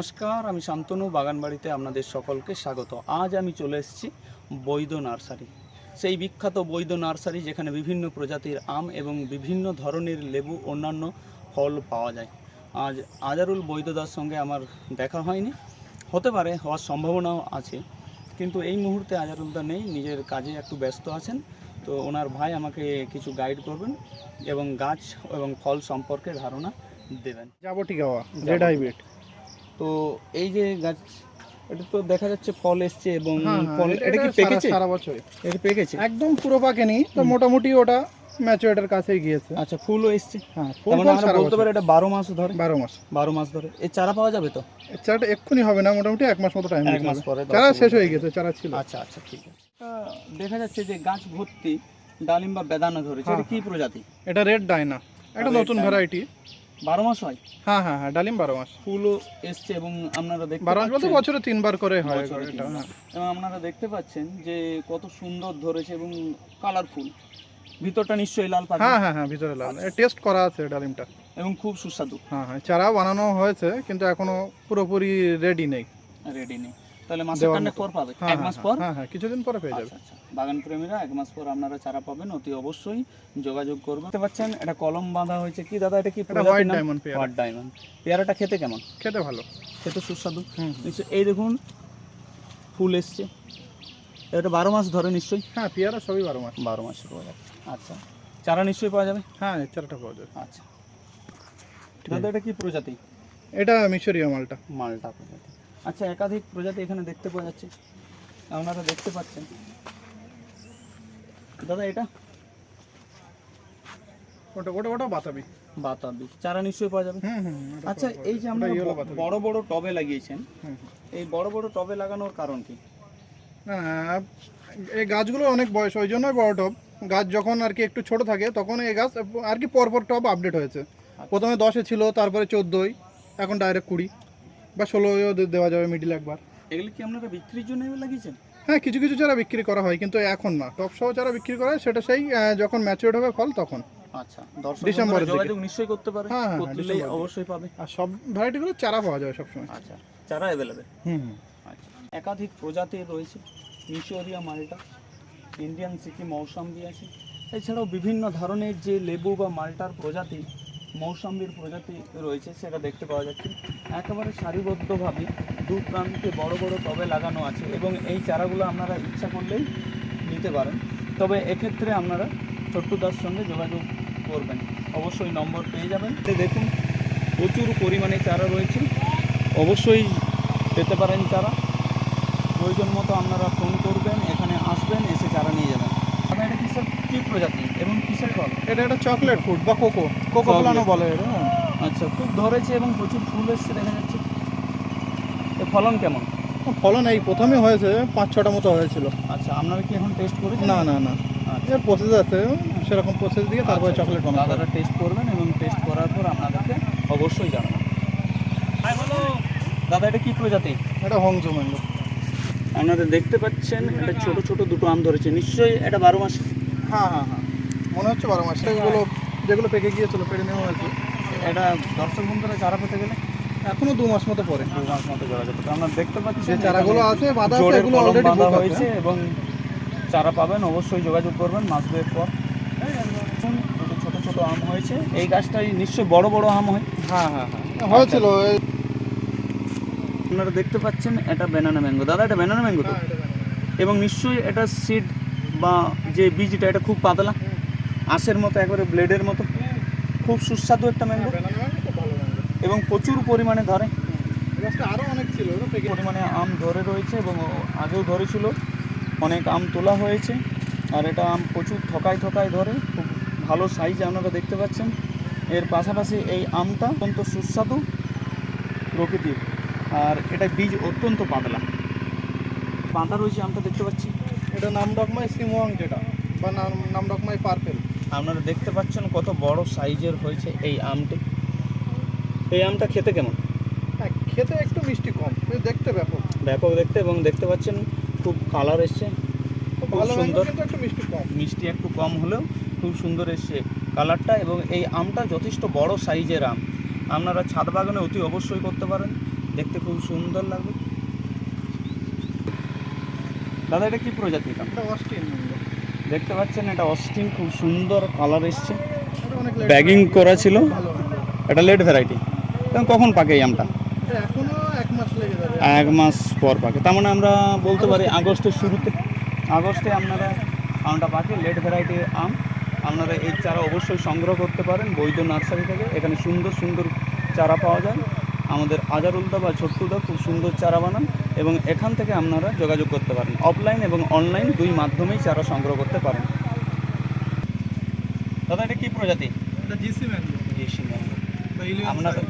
নমস্কার আমি শান্তনু বাগানবাড়িতে আপনাদের সকলকে স্বাগত। আজ আমি চলে এসেছি বৈদ্য নার্সারি। সেই বিখ্যাত বৈদ্য নার্সারি যেখানে বিভিন্ন প্রজাতির আম এবং বিভিন্ন ধরনের লেবু অন্যান্য ফল পাওয়া যায়। আজ আজারুল বৈদ্যদার সঙ্গে আমার দেখা হয়নি। হতে পারে হওয়ার সম্ভাবনাও আছে। কিন্তু এই মুহূর্তে আজারুলদা নেই নিজের কাজে একটু ব্যস্ত আছেন। তো ওনার ভাই আমাকে কিছু গাইড করবেন এবং গাছ এবং ফল সম্পর্কে ধারণা দেবেন। যাবটি গাওয়া রেড হাইব্রিড তো এই যে গাছ এটা তো দেখা যাচ্ছে ফল এসছে এবং হ্যাঁ, ফল এটা কি পেকেছে? সারা বছর এটা পেকেছে? একদম পুরো পাকেনি তো মোটামুটি ওটা ম্যাচুরেটার কাছেই গিয়েছে। আচ্ছা ফুলও এসছে। হ্যাঁ ফুল মানে আমরা বলতে পারি এটা বারো মাস ধরে? বারো মাস। বারো মাস ধরে। এই চারা পাওয়া যাবে তো? চারাটা এক্ষুনি হবে না মোটামুটি এক মাস মতো টাইম এক মাস পরে চারা শেষ হয়ে গেছে চারা ছিল। আচ্ছা আচ্ছা ঠিক আছে। দেখা যাচ্ছে যে গাছ ভর্তি ডালিম বা বেদানা ধরেছে এটা হ্যাঁ, কি প্রজাতি? এটা রেড ডাইনা Red নতুন ভ্যারাইটি বারো মাস হয়? হ্যাঁ হ্যাঁ হ্যাঁ ডালিম বারো মাস। ফুলও এসছে এবং আপনারা দেখতে বারো মাস বলতে বছরে তিনবার করে হয় হ্যাঁ। এবং আপনারা দেখতে পাচ্ছেন যে কত সুন্দর ধরেছে এবং কালারফুল। ভিতরটা নিশ্চয়ই লাল পাখি হ্যাঁ হ্যাঁ হ্যাঁ ভিতরে লাল। টেস্ট করা আছে ডালিমটা। এবং খুব সুস্বাদু। হ্যাঁ হ্যাঁ চারা বানানো হয়েছে কিন্তু এখনও পুরোপুরি রেডি নেই। রেডি নেই। তাহলে মাসের কান্ডে পর পাবে। হ্যাঁ এক মাস হ্যাঁ, পর? হ্যাঁ হ্যাঁ কিছুদিন পরে পেয়ে যাবে। আচ্ছা আচ্ছা। বাগান প্রেমীরা এক মাস পর আপনারা চারা পাবেন অতি অবশ্যই যোগাযোগ করবেন। দেখতে পাচ্ছেন এটা কলম বাঁধা হয়েছে কি? দাদা এটা কি হোয়াইট ডায়মন্ড পেয়ারা। হোয়াইট ডায়মন্ড পেয়ারাটা খেতে কেমন? খেতে ভালো। খেতে সুস্বাদু। এই দেখুন ফুল এসছে। এটা বারো মাস ধরে নিশ্চয়ই? হ্যাঁ পেয়ারা সবই বারো মাস। বারো মাসে পাওয়া যাবে। আচ্ছা চারা নিশ্চয়ই পাওয়া যাবে? হ্যাঁ চারাটা পাওয়া যাবে। আচ্ছা। দাদা এটা কি প্রজাতি? এটা মিশরীয় মালটা। মালটা প্রজাতি। আচ্ছা একাধিক প্রজাতি এখানে দেখতে পাওয়া যাচ্ছে। আপনারা দেখতে পাচ্ছেন। দাদা এটা? ওটা ওটা ওটা বাতাবি। বাতাবি। চারা নিশ্চয়ই পাওয়া যাবে? হুম হুম আচ্ছা এই যে আমরা বড় বড় টবে লাগিয়েছেন। এই বড় বড় টবে লাগানোর কারণ কি? এই গাছগুলো অনেক বয়স ওই জন্যই বড় টব। গাছ যখন আর কি একটু ছোট থাকে তখন এই গাছ আর কি পরপর টব আপডেট হয়েছে। প্রথমে দশে ছিল তারপরে চোদ্দোই এখন ডাইরেক্ট কুড়ি। বা ষোলোও দেওয়া যাবে মিডিল একবার। এগুলো কি আপনারা বিক্রির জন্য লাগিয়েছেন? হ্যাঁ কিছু কিছু চারা বিক্রি করা হয় কিন্তু এখন না। টপ সহ চারা বিক্রি করা হয় সেটা সেই যখন ম্যাচুরেট হবে ফল তখন। আচ্ছা দর্শক ডিসেম্বরের বন্ধুরা দিকে। যোগাযোগ নিশ্চয়ই করতে পারে। হ্যাঁ, হ্যাঁ, হ্যাঁ, করলেই অবশ্যই পাবে। আর সব ভ্যারাইটিগুলো চারা পাওয়া যাবে সবসময়। আচ্ছা চারা অ্যাভেলেবেল হুম হুম। আচ্ছা একাধিক প্রজাতির রয়েছে। মিশরিয়া মালটা ইন্ডিয়ান সিকি মৌসাম্বি আছে এছাড়াও বিভিন্ন ধরনের যে লেবু বা মালটার প্রজাতি মৌসাম্বির প্রজাতি রয়েছে, সেটা দেখতে পাওয়া যাচ্ছে। একেবারে সারিবদ্ধভাবে দু প্রান্তে বড় বড় টবে লাগানো আছে এবং এই চারাগুলো আপনারা ইচ্ছা করলেই নিতে পারেন। তবে এক্ষেত্রে আপনারা ছোট্টুদার সঙ্গে যোগাযোগ করবেন। অবশ্যই নম্বর পেয়ে যাবেন। দেখুন, প্রচুর পরিমাণে চারা রয়েছে। অবশ্যই পেতে পারেন চারা। প্রয়োজন মতো আপনারা ফোন করবেন, এখানে আসবেন, এসে চারা নিয়ে যাবেন। আপনার এটা কিসের কী প্রজাতি এবং কিসের ফল? এটা একটা চকলেট ফুড বা কোকো কোকো. প্লানো বলে এটা হ্যাঁ। আচ্ছা খুব ধরেছে এবং প্রচুর ফুল এসছে দেখা যাচ্ছে। ফলন কেমন? ফলন এই প্রথমে হয়েছে পাঁচ ছটা মতো হয়েছিল। আচ্ছা আপনারা কি এখন টেস্ট করেছেন? না না না। আচ্ছা। এর প্রসেস আছে সেরকম প্রসেস দিয়ে তারপরে আচ্ছা, চকলেট বানাতে হবে। দাদারা টেস্ট করবেন এবং টেস্ট করার পর আপনাদেরকে অবশ্যই জানাবেন দাদা এটা কি প্রজাতি? এটা হংজো ম্যাঙ্গো আপনারা দেখতে পাচ্ছেন এটা ছোট ছোট দুটো আম ধরেছে। নিশ্চয়ই এটা বারো মাস। হ্যাঁ হ্যাঁ হ্যাঁ। মনে হচ্ছে বারো মাস। এগুলো যেগুলো পেকে গিয়েছিল পেরে নেওয়া আর কি এটা দর্শক বন্ধুরা চারা পেতে গেলে এখনও দু মাস মতো পরে। দু মাস মতো যোগাযোগ করতে আমরা দেখতে পাচ্ছি যে চারাগুলো আছে বাঁধা আছে এগুলো অলরেডি বাঁধা হয়েছে এবং চারা পাবেন অবশ্যই যোগাযোগ করবেন মাস দুয়েক পর। ছোট ছোট আম হয়েছে। এই গাছটাই নিশ্চয়ই বড় বড় আম হয়। হ্যাঁ হ্যাঁ হ্যাঁ। হয়েছিল এই- আপনারা দেখতে পাচ্ছেন এটা ব্যানানা ম্যাঙ্গো দাদা এটা ব্যানানা ম্যাঙ্গো তো? হ্যাঁ। এবং নিশ্চয়ই এটা সিড বা যে বীজটা এটা খুব পাতলা। আঁশের মতো একবারে ব্লেডের মতো। খুব সুস্বাদু একটা ম্যাঙ্গো। এবং প্রচুর পরিমাণে ধরে। আরও অনেক ছিল পরিমাণে আম ধরে রয়েছে এবং আগেও ধরেছিল। অনেক আম তোলা হয়েছে। আর এটা আম প্রচুর থকায় থকায় ধরে। খুব ভালো সাইজ আপনারা দেখতে পাচ্ছেন। এর পাশাপাশি এই আমটা অত্যন্ত সুস্বাদু প্রকৃতির। আর এটা বীজ অত্যন্ত পাতলা। পাতা রয়েছে আমটা দেখতে পাচ্ছি। এটা নাম ডকমাই সিমোয়াং যেটা বা নাম নাম ডকমাই পার্পেল। আপনারা দেখতে পাচ্ছেন কত বড় সাইজের হয়েছে এই আমটি। এই আমটা খেতে কেমন? হ্যাঁ খেতে একটু মিষ্টি কম দেখতে ব্যাপক। ব্যাপক দেখতে এবং দেখতে পাচ্ছেন খুব কালার এসছে খুব ভালো সুন্দর। সুন্দর একটু মিষ্টি কম। মিষ্টি একটু কম হলেও খুব সুন্দর এসছে কালারটা এবং এই আমটা যথেষ্ট বড় সাইজের আম। আপনারা ছাদ বাগানে অতি অবশ্যই করতে পারেন। দেখতে খুব সুন্দর লাগবে। দাদা এটা কি প্রজাতি এটা এটা অস্টিন দেখতে পাচ্ছেন এটা অস্টিন খুব সুন্দর কালার এসছে। ব্যাগিং করা ছিল। এটা লেট ভ্যারাইটি এবং কখন পাকে এই আমটা? এক মাস এক মাস পর পাকে। তার মানে আমরা বলতে পারি আগস্টের শুরুতে। আগস্টে আপনারা আমটা পাকে লেট ভ্যারাইটি আম। আপনারা এই চারা অবশ্যই সংগ্রহ করতে পারেন বৈধ নার্সারি থেকে। এখানে সুন্দর সুন্দর চারা পাওয়া যায়। আমাদের আজারুলদা বা ছোট্টুদা খুব সুন্দর চারা বানান এবং এখান থেকে আপনারা যোগাযোগ করতে পারেন। অফলাইন এবং অনলাইন দুই মাধ্যমেই চারা সংগ্রহ করতে পারেন। দাদা এটা কি প্রজাতি? আপনারা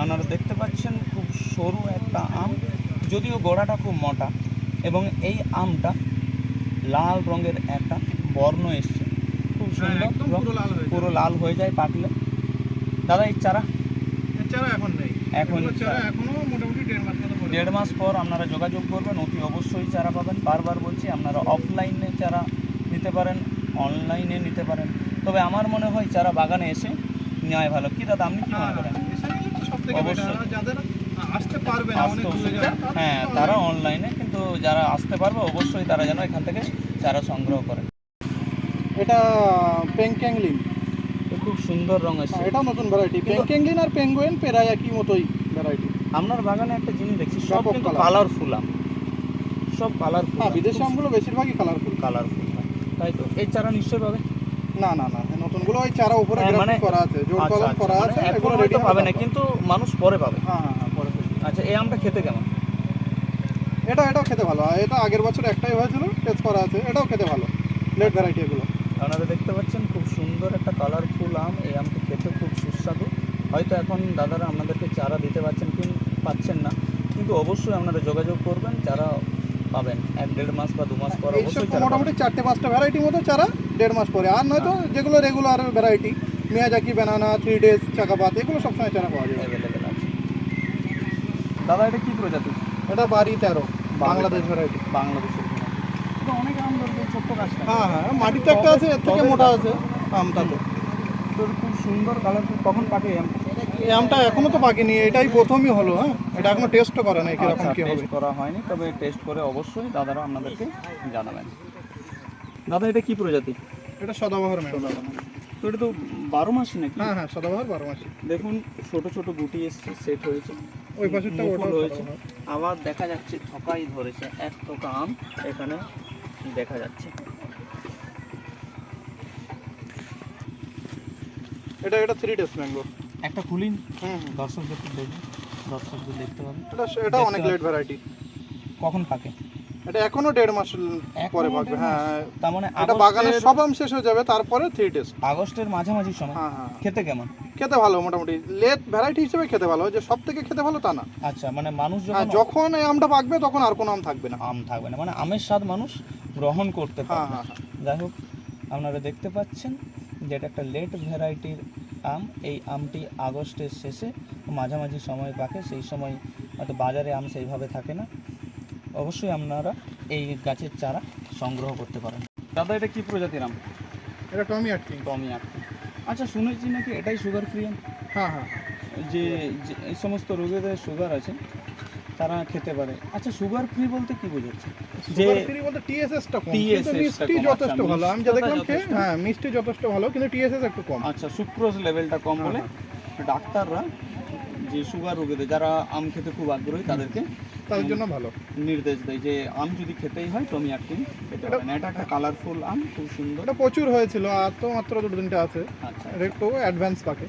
আপনারা দেখতে পাচ্ছেন খুব সরু একটা আম যদিও গোড়াটা খুব মোটা এবং এই আমটা লাল রঙের একটা বর্ণ এসছে। খুব হ্যাঁ, সুন্দর পুরো লাল হয়ে যায়। পাকলে। দাদা এই চারা? চারা এখন নেই। এখন দেড় মাস পরে আপনারা যোগাযোগ করবেন অতি অবশ্যই চারা পাবেন। বারবার বলছি আপনারা অফলাইনে চারা নিতে পারেন অনলাইনে নিতে পারেন। তবে আমার মনে হয় চারা বাগানে এসে নেওয়াই ভালো। কি দাদা আপনি কি মনে করেন? অবশ্যই। আসতে পারবে হ্যাঁ তারা অনলাইনে কিন্তু যারা আসতে পারবে অবশ্যই তারা যেন এখান থেকে চারা সংগ্রহ করে। এটা পেংক্যাংলিন তো খুব সুন্দর রং আছে এটা নতুন ভ্যারাইটি পেংক্যাংলিন আর পেঙ্গুইন প্রায় একই মতোই ভ্যারাইটি আপনার বাগানে একটা জিনিস দেখছি সব কিন্তু কালারফুল আম। সব কালারফুল হ্যাঁ বিদেশি আমগুলো বেশিরভাগই কালারফুল কালারফুল তাই তো? এই চারা নিশ্চয়ই পাবে? না না না নতুনগুলো ওই চারা উপরে হ্যাঁ, গ্রাফটিং মানে- করা আছে জোর আচ্ছা, কলম আচ্ছা, করা মানে আছে এগুলো রেডি পাবে না কিন্তু মানুষ পরে পাবে। হ্যাঁ হ্যাঁ হ্যাঁ পরে। আচ্ছা এই আমটা খেতে কেমন? এটা এটাও খেতে ভালো। এটা আগের বছর একটাই হয়েছিল টেস্ট করা আছে এটাও খেতে ভালো। লেট ভ্যারাইটি এগুলো। আপনারা দেখতে পাচ্ছেন খুব সুন্দর একটা কালারফুল আম এই আমটি খেতে খুব সুস্বাদু হয়তো এখন দাদারা আপনাদেরকে চারা দিতে পারছেন কি পাচ্ছেন না কিন্তু অবশ্যই আপনারা যোগাযোগ করবেন চারা পাবেন। এক দেড় মাস বা দু মাস পর অবশ্যই মোটামুটি চারটে পাঁচটা ভ্যারাইটি মতো চারা দেড় মাস পরে। আর নয়তো যেগুলো regular variety Miyazaki banana three days চাকাপাত এগুলো সবসময় চারা পাওয়া যাবে। অ্যাভেলেবেল আছে। দাদা এটা কি প্রজাতি? এটা বাড়ি তেরো বাংলাদেশ ভ্যারাইটি বাংলাদেশের কিনা। অনেক আম ধরবে ছোট্ট গাছটা। হ্যাঁ হ্যাঁ মাটিতে একটা আছে এর থেকে মোটা আছে আমটাতে তো খুব সুন্দর কালারফুল কখন পাকে আমটা? এই আমটা এখনও তো পাকেনি এটাই প্রথমই হলো হ্যাঁ? এটা এখনও টেস্টও করে নাই কীরকম আচ্ছা কি হবে। টেস্ট করা হয়নি তবে টেস্ট করে অবশ্যই দাদারা আপনাদেরকে জানাবেন। দাদা এটা কি প্রজাতি? এটা সদাবাহার ম্যাম তো এটা তো বারো মাস নাকি? হ্যাঁ হ্যাঁ সদাবাহার বারো মাসি। দেখুন ছোট ছোট গুটি এসছে সেট হয়েছে। ওই পাশেরটা হয়েছে আবার দেখা যাচ্ছে থকাই ধরেছে এক থোকা আম এখানে দেখা যাচ্ছে। এটা এটা থ্রি ডেজ ম্যাঙ্গো একটা হুম। দর্শকদের দেখুন দর্শকদের দেখতে পাবেন এটা এটা অনেক লেট ভ্যারাইটি কখন পাকে? এটা এখনও দেড় মাস পরে পাকবে হ্যাঁ। তার মানে এটা বাগানের সব আম শেষ হয়ে যাবে তারপরে থ্রি ডেজ আগস্টের মাঝামাঝি সময়। হ্যাঁ হ্যাঁ। খেতে কেমন? খেতে ভালো মোটামুটি। লেট ভ্যারাইটি হিসেবে খেতে ভালো যে সব থেকে খেতে ভালো তা না। আচ্ছা মানে মানুষ হ্যাঁ যখন যখন এই আমটা পাকবে তখন আর কোনো আম থাকবে না। আম থাকবে না। মানে আমের স্বাদ মানুষ গ্রহণ করতে হ্যাঁ পারে হ্যাঁ হ্যাঁ। যাই হোক আপনারা দেখতে পাচ্ছেন যেটা একটা লেট ভ্যারাইটির আম এই আমটি আগস্টের শেষে মাঝামাঝি সময় পাকে সেই সময় হয়তো বাজারে আম সেইভাবে থাকে না। অবশ্যই আপনারা এই গাছের চারা সংগ্রহ করতে পারেন। দাদা এটা কি প্রজাতির আম? এটা টমি আটকিং টমি আটকিং আচ্ছা শুনেছি নাকি এটাই সুগার ফ্রি আম? হ্যাঁ হ্যাঁ। যে যে এই সমস্ত রোগেদের সুগার আছে তারা খেতে পারে। আচ্ছা সুগার ফ্রি বলতে কি বোঝাচ্ছে? যে সুগার ফ্রি বলতে টিএসএস টা কম মিষ্টি যথেষ্ট আচ্ছা, ভালো। আমি যা দেখলাম খেয়ে হ্যাঁ মিষ্টি যথেষ্ট ভালো কিন্তু টিএসএস একটু কম। আচ্ছা সুক্রোজ লেভেলটা কম বলে হ্যাঁ, ডাক্তাররা যে সুগার রোগীদের যারা আম খেতে খুব আগ্রহী তাদেরকে তাদের জন্য ভালো। নির্দেশ দেয় যে আম যদি খেতেই হয় টমি আটকিন খেতে এটা- পারেন এটা একটা কালারফুল আম খুব সুন্দর। এটা প্রচুর হয়েছিল আর তো মাত্র দুটো তিনটে আছে। আচ্ছা এটা একটু অ্যাডভান্স পাকে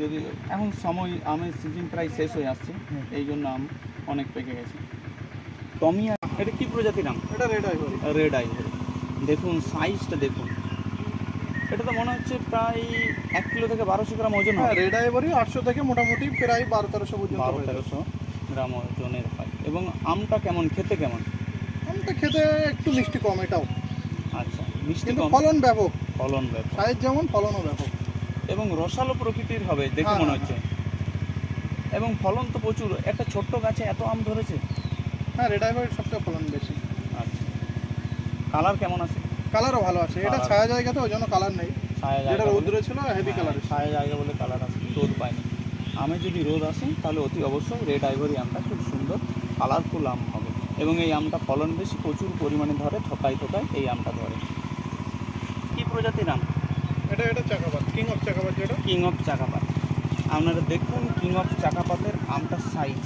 যদি এখন সময় আমের সিজন প্রায় শেষ হয়ে আসছে এই জন্য আম অনেক পেকে গেছে। টমি এটা কি প্রজাতির আম? এটা রেড আইভরি রেড আইভরি দেখুন সাইজটা দেখুন। এটা তো মনে হচ্ছে প্রায় এক কিলো থেকে বারোশো গ্রাম ওজন হ্যাঁ হয় রেড আইভরি আটশো থেকে মোটামুটি প্রায় বারো তেরোশো পর্যন্ত বারো তেরোশো গ্রাম ওজনের হয়। এবং আমটা কেমন? খেতে কেমন? আমটা খেতে একটু মিষ্টি কম এটাও। আচ্ছা মিষ্টি কম। ফলন ব্যাপক। ফলন ব্যাপক। সাইজ যেমন ফলনও ব্যাপক। এবং রসালো প্রকৃতির হবে দেখে হ্যাঁ, মনে হ্যাঁ, হচ্ছে। এবং ফলন তো প্রচুর। একটা ছোট্ট গাছে এত আম ধরেছে? হ্যাঁ রেড আইভরির সবচেয়ে ফলন বেশি। আচ্ছা। কালার কেমন আছে? কালারও ভালো আছে। এটা। ছায়া জায়গাতে ওই জন্য কালার নেই। ছায়া জায়গা রৌদ্রে ছিল হেভি হ্যাঁ, কালার ছায়া জায়গা বলে কালার আছে। রোদ পায়নি আমে যদি রোদ আসে তাহলে অতি অবশ্যই রেড আইভরি আমটা খুব সুন্দর কালারফুল আম হবে। এবং এই আমটা ফলন বেশি প্রচুর পরিমাণে ধরে থকায় থকায় এই আমটা ধরে। কী প্রজাতির আম? এটা এটা চাকাবাদ কিং অফ চাকাবাদ যেটা। কিং অফ চাকাপাত আপনারা দেখুন কিং অফ চাকাপাতের আমটার সাইজ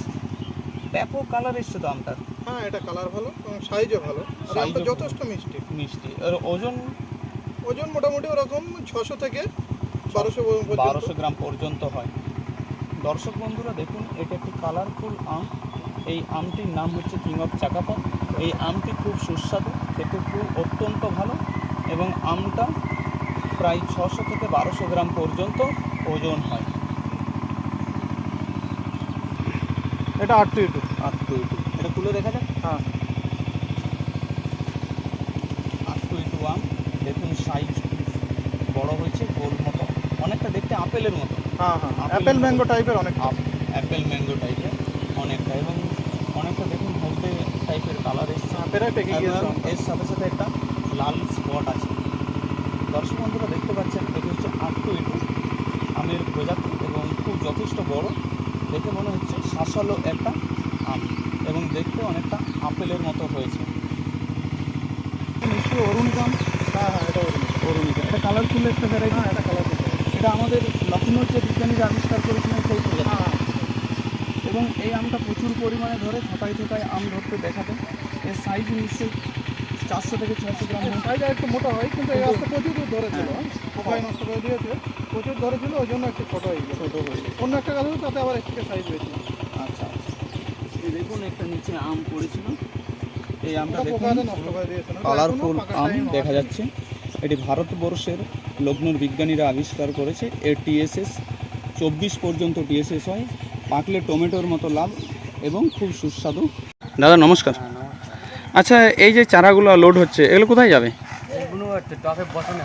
ব্যাপক কালার এসছে তো আমটার। হ্যাঁ এটা কালার ভালো এবং সাইজও ভালো। আর আমটা যথেষ্ট মিষ্টি। মিষ্টি। আর ওজন? ওজন মোটামুটি ওরকম ছশো থেকে বারোশো বারোশো গ্রাম পর্যন্ত হয়। দর্শক বন্ধুরা দেখুন এটা একটি কালারফুল আম। এই আমটির নাম হচ্ছে কিং অফ চাকাপাত এই আমটি খুব সুস্বাদু খেতে খুব অত্যন্ত ভালো এবং আমটা প্রায় ছশো থেকে বারোশো গ্রাম পর্যন্ত ওজন হয়। এটা আট টু টু আর টু টু এটা খুলে দেখা যাক? হ্যাঁ। আট টু টু আম দেখুন সাইজ বড় হয়েছে গোল মতো। অনেকটা দেখতে আপেলের মতো। হ্যাঁ হ্যাঁ। অ্যাপেল ম্যাঙ্গো টাইপের অনেক অ্যাপেল ম্যাঙ্গো টাইপের অনেকটা। এবং অনেকটা দেখুন হলদে টাইপের কালার এসছে। হ্যাঁ, পেকে গিয়েছে এর সাথে সাথে একটা লাল স্পট আছে। দর্শক বন্ধুরা দেখতে পাচ্ছেন এটি হচ্ছে আট টু ইটু আমের প্রজাতি এবং খুব যথেষ্ট বড়। দেখে মনে হচ্ছে শাসালো একটা আম এবং দেখতে অনেকটা আপেলের মতো হয়েছে। নিশ্চয়ই অরুণিকাম। হ্যাঁ হ্যাঁ এটা অরুণিকা এটা কালারফুল একটা ভ্যারাইটি হ্যাঁ এটা কালার এটা আমাদের লখনৌর যে বিজ্ঞানীরা আবিষ্কার করেছিলেন সেই প্রজাতি হ্যাঁ। এবং এই আমটা প্রচুর পরিমাণে ধরে থকায় থকায় আম ধরতে দেখাবে। এর সাইজ নিশ্চয়ই চারশো থেকে ছশো গ্রাম হয়। সাইজ একটু মোটা হয় কিন্তু এই গাছটা প্রচুর ধরেছিল হ্যাঁ। পোকায় নষ্ট করে দিয়েছে। প্রচুর ধরেছিল ওই জন্য একটু ছোট হয়ে গেছে। ছোট হয়ে অন্য একটা গাছ হলো তাতে আবার একটু সাইজ বেশি। আচ্ছা আচ্ছা। দেখুন একটা নিচে আম পড়েছিল। এই আমটা দেখুন। কালারফুল আম দেখা যাচ্ছে। এটি ভারতবর্ষের লগ্নর বিজ্ঞানীরা আবিষ্কার করেছে। এর টিএসএস চব্বিশ পর্যন্ত টিএসএস হয়। পাকলে টমেটোর মতো লাভ এবং খুব সুস্বাদু। দাদা নমস্কার। আচ্ছা এই যে চারাগুলো লোড হচ্ছে এগুলো কোথায় যাবে? টবে বসানো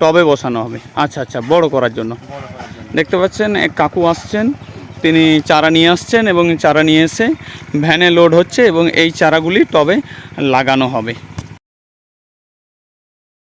টবে বসানো হবে। আচ্ছা আচ্ছা বড় করার জন্য। দেখতে পাচ্ছেন এক কাকু আসছেন তিনি চারা নিয়ে আসছেন এবং চারা নিয়ে এসে ভ্যানে লোড হচ্ছে এবং এই চারাগুলি টবে লাগানো হবে।